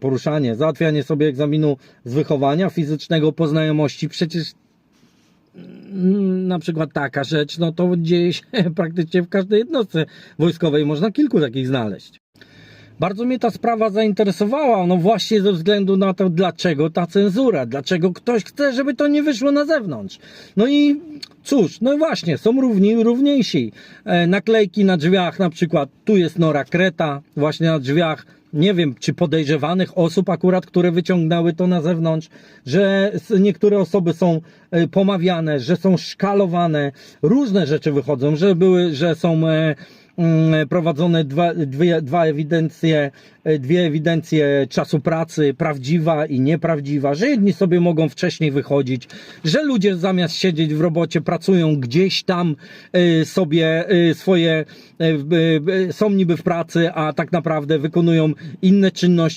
poruszanie, załatwianie sobie egzaminu z wychowania fizycznego po znajomości, przecież mm, na przykład taka rzecz, no to dzieje się praktycznie w każdej jednostce wojskowej, można kilku takich znaleźć. Bardzo mnie ta sprawa zainteresowała, no właśnie ze względu na to, dlaczego ta cenzura, dlaczego ktoś chce, żeby to nie wyszło na zewnątrz. No i cóż, no właśnie, są równi, równiejsi. E, naklejki na drzwiach, na przykład tu jest Nora Kreta, właśnie na drzwiach, nie wiem, czy podejrzewanych osób akurat, które wyciągnęły to na zewnątrz, że niektóre osoby są e, pomawiane, że są szkalowane, różne rzeczy wychodzą, że były, że są e, prowadzone dwa, dwie, dwa ewidencje, e, dwie ewidencje czasu pracy, prawdziwa i nieprawdziwa, że jedni sobie mogą wcześniej wychodzić, że ludzie zamiast siedzieć w robocie pracują gdzieś tam e, sobie e, swoje, są niby w pracy, a tak naprawdę wykonują inne czynności.